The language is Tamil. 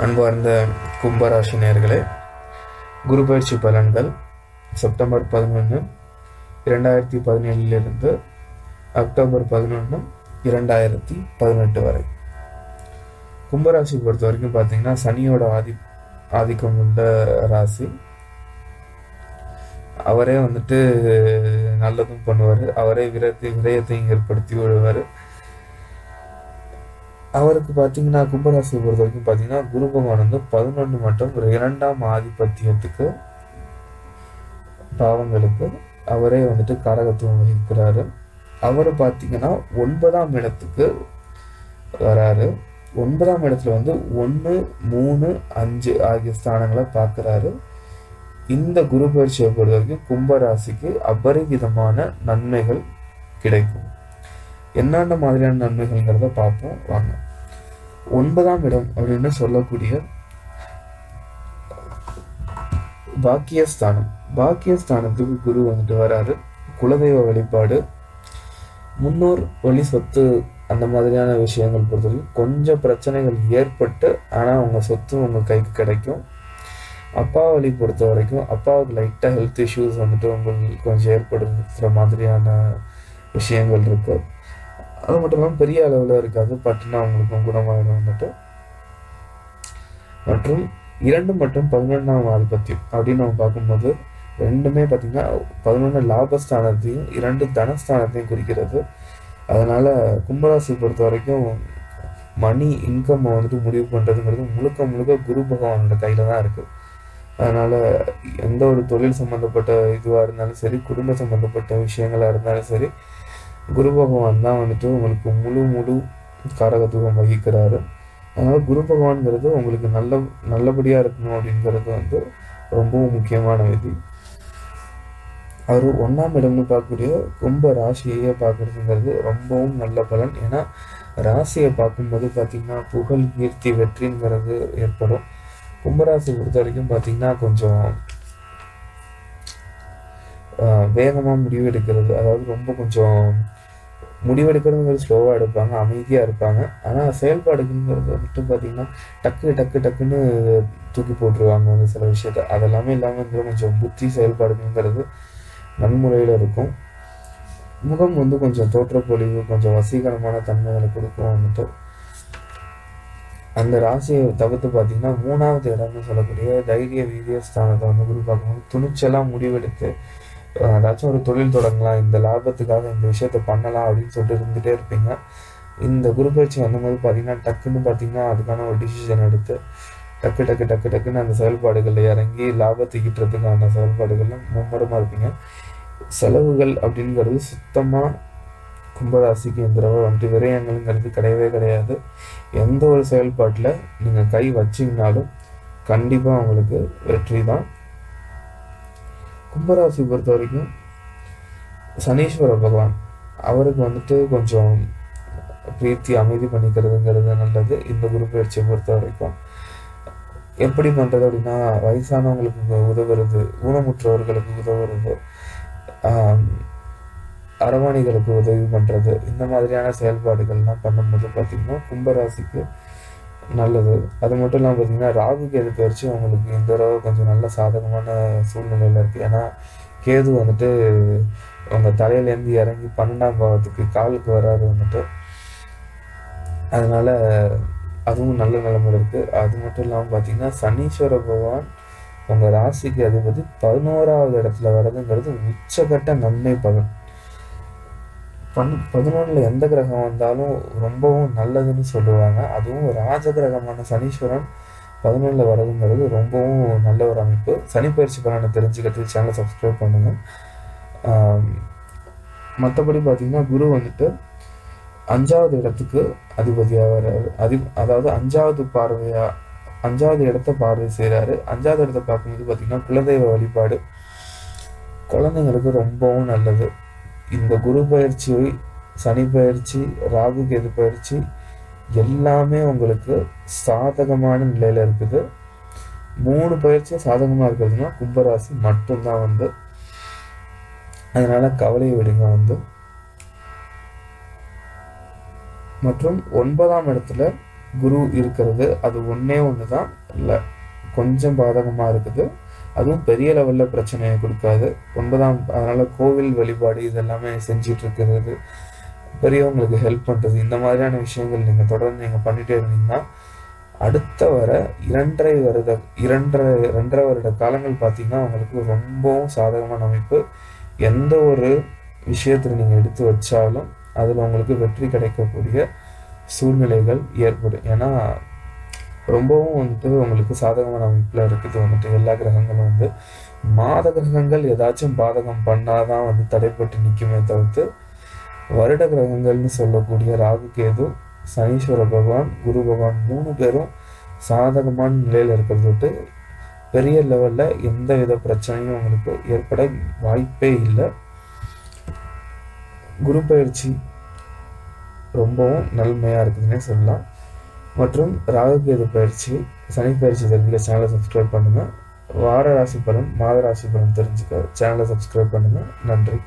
அன்பார்ந்த கும்பராசி நேர்களே குரு பயிற்சி பலன்கள் செப்டம்பர் பதினொன்று இரண்டாயிரத்தி பதினேழிலிருந்து அக்டோபர் பதினொன்று இரண்டாயிரத்தி பதினெட்டு வரை. கும்பராசி பொறுத்த வரைக்கும் பார்த்தீங்கன்னா சனியோட ஆதி ஆதிக்கம் உள்ள ராசி. அவரே வந்துட்டு நல்லதும் பண்ணுவார். அவரே விரத்தை விரயத்தையும் ஏற்படுத்தி விடுவார். அவருக்கு பார்த்தீங்கன்னா கும்பராசியை பொறுத்த வரைக்கும் பார்த்தீங்கன்னா குரு பகவான் வந்து பதினொன்று மற்றும் இரண்டாம் ஆதிபத்தியத்துக்கு பாவங்களுக்கு அவரே வந்துட்டு காரகத்துவம் வகிக்கிறாரு. அவர் பார்த்தீங்கன்னா ஒன்பதாம் இடத்துக்கு வராரு. ஒன்பதாம் இடத்துல வந்து ஒன்று மூணு அஞ்சு ஆகிய ஸ்தானங்களை பார்க்குறாரு. இந்த குரு பயிற்சியை பொறுத்த வரைக்கும் கும்பராசிக்கு அபரிவிதமான நன்மைகள் கிடைக்கும். என்னென்ன மாதிரியான நன்மைகள்ங்கிறத பார்ப்போம். வாங்க. ஒன்பதாம் இடம் அப்படின்னு சொல்லக்கூடிய பாக்கியஸ்தானம். பாக்கியஸ்தானத்துக்கு குரு வந்துட்டு வராரு. குலதெய்வ வழிபாடு முன்னோர் வழி சொத்து அந்த மாதிரியான விஷயங்கள் பொறுத்தவரைக்கும் கொஞ்சம் பிரச்சனைகள் ஏற்பட்டு ஆனால் அவங்க சொத்து உங்கள் கைக்கு கிடைக்கும். அப்பா வழி பொறுத்த வரைக்கும் அப்பாவுக்கு லைட்டாக ஹெல்த் இஷ்யூஸ் வந்துட்டு உங்களுக்கு கொஞ்சம் ஏற்படுத்துகிற மாதிரியான விஷயங்கள் இருக்குது அது மட்டும் இல்லாமல் பெரிய அளவில் இருக்காது பட்டுனா அவங்களுக்கும் குணமாயிடும் வந்துட்டு. மற்றும் இரண்டு மற்றும் பதினொன்றாம் ஆதிபத்தியம் அப்படின்னு நம்ம பார்க்கும்போது ரெண்டுமே பார்த்தீங்கன்னா பதினொன்று லாபஸ்தானத்தையும் இரண்டு தனஸ்தானத்தையும் குறிக்கிறது. அதனால கும்பராசி பொறுத்த வரைக்கும் மணி இன்கம் வந்துட்டு முடிவு பண்ணுறதுங்கிறது முழுக்க முழுக்க குரு பகவானோட கையில் தான் இருக்குது அதனால் எந்த ஒரு தொழில் சம்மந்தப்பட்ட இதுவாக இருந்தாலும் சரி குடும்ப சம்மந்தப்பட்ட விஷயங்களாக இருந்தாலும் சரி குரு பகவான் தான் வந்துட்டு உங்களுக்கு முழு முழு காரகத்துவம் வகிக்கிறாரு. அதனால் குரு பகவான்கிறது உங்களுக்கு நல்ல நல்லபடியாக இருக்கணும் அப்படிங்கிறது வந்து ரொம்பவும் முக்கியமான விதி. அவர் ஒன்றாம் இடம்னு பார்க்கக்கூடிய கும்ப ராசியையே பார்க்குறதுங்கிறது ரொம்பவும் நல்ல பலன். ஏன்னா ராசியை பார்க்கும்போது பார்த்திங்கன்னா புகழ் கீர்த்தி வெற்றிங்கிறது ஏற்படும். கும்பராசி பொறுத்த வரைக்கும் பார்த்தீங்கன்னா கொஞ்சம் வேகமாக முடிவு எடுக்கிறது அதாவது ரொம்ப கொஞ்சம் முடிவெடுக்கிறதுங்கிறது ஸ்லோவாக எடுப்பாங்க அமைதியாக இருப்பாங்க. ஆனால் செயல்பாடுங்கிறது மட்டும் பார்த்தீங்கன்னா டக்கு டக்கு டக்குன்னு தூக்கி போட்டுருவாங்க வந்து சில விஷயத்த. அதெல்லாமே இல்லாமல் வந்து கொஞ்சம் புத்தி செயல்பாடுங்கிறது நன்முறையில் இருக்கும். முகம் வந்து கொஞ்சம் தோற்றப்பொழிவு கொஞ்சம் வசீகரமான தன்மைகளை கொடுக்கும் வந்துட்டு. அந்த ராசியை தவிர்த்து பார்த்தீங்கன்னா மூணாவது இடம்னு சொல்லக்கூடிய தைரிய வீரிய ஸ்தானத்தை வந்து குரு பார்க்கும்போது துணிச்சலாக முடிவெடுத்து ஏதாச்சும் ஒரு தொழில் தொடங்கலாம் இந்த லாபத்துக்காக இந்த விஷயத்த பண்ணலாம் அப்படின்னு சொல்லிட்டு இருந்துகிட்டே இருப்பீங்க. இந்த குரு பயிற்சி வந்தபோது பார்த்தீங்கன்னா டக்குன்னு பார்த்தீங்கன்னா அதுக்கான ஒரு டிசிஷன் எடுத்து டக்கு டக்கு டக்கு டக்குன்னு அந்த செயல்பாடுகளில் இறங்கி லாபத்தை ஈட்டுறதுக்கான செயல்பாடுகள்ல மும்முரமாக இருப்பீங்க. செலவுகள் அப்படிங்கிறது சுத்தமாக கும்பராசிக்கு இந்த தடவை வந்துட்டு விரயங்கள்ங்கிறது கிடையவே கிடையாது. எந்த ஒரு செயல்பாட்டில் நீங்கள் கை வச்சிங்கனாலும் கண்டிப்பாக உங்களுக்கு வெற்றி தான் கும்பராசி பொறுத்த வரைக்கும் சனீஸ்வர பகவான் அவருக்கு வந்துட்டு கொஞ்சம் பிரீத்தி அமைதி பண்ணிக்கிறதுங்கிறது நல்லது. இந்த குரு பயிற்சியை பொறுத்த வரைக்கும் எப்படி பண்ணுறது அப்படின்னா வயசானவங்களுக்கு உதவுறது ஊனமுற்றவர்களுக்கு உதவுறது அரவாணிகளுக்கு உதவி பண்ணுறது இந்த மாதிரியான செயல்பாடுகள்லாம் பண்ணும்போது பார்த்திங்கன்னா கும்பராசிக்கு நல்லது. அது மட்டும் இல்லாமல் பார்த்தீங்கன்னா ராகு கேது பயிற்சி அவங்களுக்கு இந்த தடவை கொஞ்சம் நல்ல சாதகமான சூழ்நிலையில் இருக்குது ஏன்னா கேது வந்துட்டு உங்கள் தலையிலேருந்து இறங்கி பன்னெண்டாம் பாவத்துக்கு காலுக்கு வராது வந்துட்டு. அதனால் அதுவும் நல்ல நிலைமையில் இருக்குது அது மட்டும் இல்லாமல் பார்த்தீங்கன்னா சனீஸ்வர பகவான் உங்கள் ராசிக்கு அதிபதி பதினோராவது இடத்துல வர்றதுங்கிறது உச்சகட்ட நன்மை பலன். பன் பதினொன்றில் எந்த கிரகம் வந்தாலும் ரொம்பவும் நல்லதுன்னு சொல்லுவாங்க. அதுவும் ராஜ கிரகமான சனீஸ்வரன் பதினொன்றில் வரதுங்கிறது ரொம்பவும் நல்ல ஒரு அமைப்பு. சனி பயிற்சி பலனை தெரிஞ்சுக்கிறதுக்கு சேனலை சப்ஸ்கிரைப் பண்ணுங்கள் மற்றபடி பார்த்திங்கன்னா குரு வந்துட்டு அஞ்சாவது இடத்துக்கு அதிபதியாக வர்றாரு. அதி அதாவது அஞ்சாவது பார்வையாக அஞ்சாவது இடத்த பார்வை செய்கிறாரு அஞ்சாவது இடத்த பார்க்கும்போது பார்த்திங்கன்னா குலதெய்வ வழிபாடு குழந்தைங்களுக்கு ரொம்பவும் நல்லது. இந்த குரு பயிற்சி சனி பயிற்சி ராகு கேது பயிற்சி எல்லாமே உங்களுக்கு சாதகமான நிலையில் இருக்குது. மூணு பயிற்சியும் சாதகமாக இருக்கிறதுனா கும்பராசி மட்டும்தான் வந்து. அதனால கவலையை விடுங்க வந்து. மற்றும் ஒன்பதாம் இடத்துல குரு இருக்கிறது. அது ஒன்றே ஒன்று தான் இல்லை கொஞ்சம் பாதகமாக இருக்குது. அதுவும் பெரிய லெவலில் பிரச்சனையை கொடுக்காது. ஒன்பதாம் அதனால் கோவில் வழிபாடு இதெல்லாமே செஞ்சிட்டு இருக்கிறது. பெரியவங்களுக்கு ஹெல்ப் பண்ணுறது இந்த மாதிரியான விஷயங்கள் நீங்கள் தொடர்ந்து நீங்கள் பண்ணிகிட்டே இருந்தீங்கன்னா அடுத்த வர இரண்டரை வருட இரண்டரை ரெண்டரை வருட காலங்கள் பார்த்தீங்கன்னா அவங்களுக்கு ரொம்பவும் சாதகமான அமைப்பு. எந்த ஒரு விஷயத்தில் நீங்கள் எடுத்து வச்சாலும் அதில் உங்களுக்கு வெற்றி கிடைக்கக்கூடிய சூழ்நிலைகள் ஏற்படும். ஏன்னா ரொம்பவும் வந்துட்டு உங்களுக்கு சாதகமான அமைப்பில் இருக்குது. வந்துட்டு எல்லா கிரகங்களும் வந்து மாத கிரகங்கள் ஏதாச்சும் பாதகம் பண்ணாதான் வந்து தடைப்பட்டு நிற்குமே தவிர்த்து வருட கிரகங்கள்னு சொல்லக்கூடிய ராகு கேது சனீஸ்வர பகவான் குரு பகவான் மூணு பேரும் சாதகமான நிலையில் இருக்கிறது விட்டு பெரிய லெவலில் எந்த வித பிரச்சனையும் உங்களுக்கு ஏற்பட வாய்ப்பே இல்லை. குரு பயிற்சி ரொம்பவும் நன்மையாக இருக்குதுன்னே சொல்லலாம். மற்றும் ராகுகேது பயிற்சி சனி பயிற்சி தெரிஞ்சுக்க சேனலை சப்ஸ்கிரைப் பண்ணுங்கள் வார ராசி பலன் மாத ராசி பலன் தெரிஞ்சுக்க சேனலை சப்ஸ்கிரைப் பண்ணுங்கள் நன்றி.